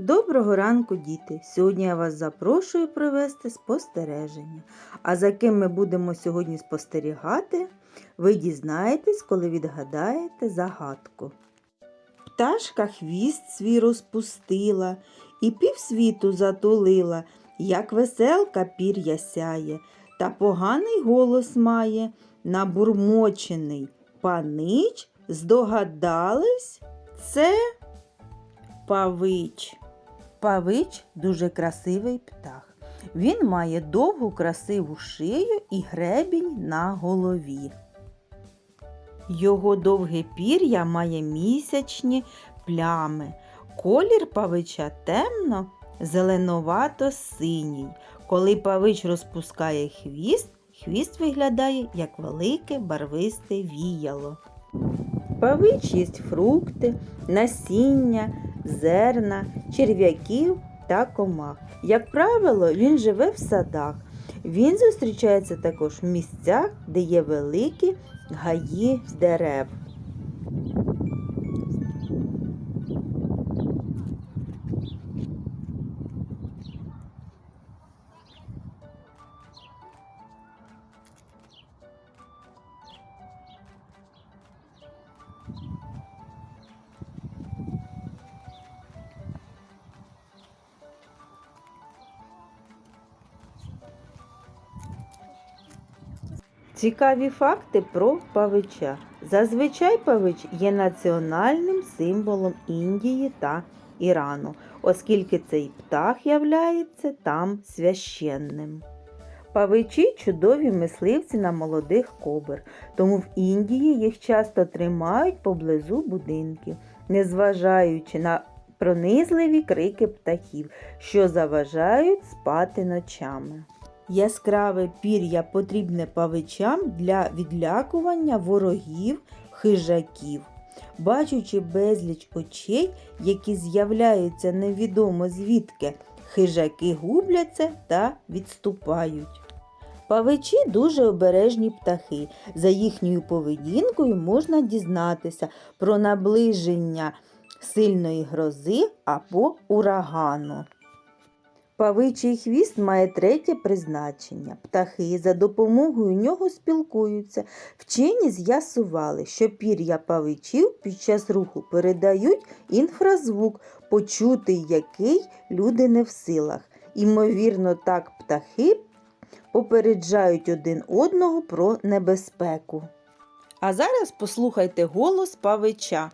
Доброго ранку, діти! Сьогодні я вас запрошую провести спостереження. А за ким ми будемо сьогодні спостерігати, ви дізнаєтесь, коли відгадаєте загадку. Пташка хвіст свій розпустила і півсвіту затулила, як веселка пір'я сяє, та поганий голос має, набурмочений. Панич, здогадались? Це павич. Павич дуже красивий птах. Він має довгу красиву шию і гребінь на голові. Його довге пір'я має місячні плями. Колір павича темно зеленовато синій. Коли павич розпускає хвіст, хвіст виглядає як велике барвисте віяло. Павич їсть фрукти, насіння, зерна, черв'яків та комах. Як правило, він живе в садах. Він зустрічається також в місцях, де є великі гаї дерев. Цікаві факти про павича. Зазвичай павич є національним символом Індії та Ірану, оскільки цей птах являється там священним. Павичі чудові мисливці на молодих кобр, тому в Індії їх часто тримають поблизу будинків, незважаючи на пронизливі крики птахів, що заважають спати ночами. Яскраве пір'я потрібне павичам для відлякування ворогів, хижаків. Бачучи безліч очей, які з'являються невідомо звідки, хижаки губляться та відступають. Павичі дуже обережні птахи. За їхньою поведінкою можна дізнатися про наближення сильної грози або урагану. Павичий хвіст має третє призначення. Птахи за допомогою нього спілкуються. Вчені з'ясували, що пір'я павичів під час руху передають інфразвук, почути який люди не в силах. Імовірно, так птахи попереджають один одного про небезпеку. А зараз послухайте голос павича.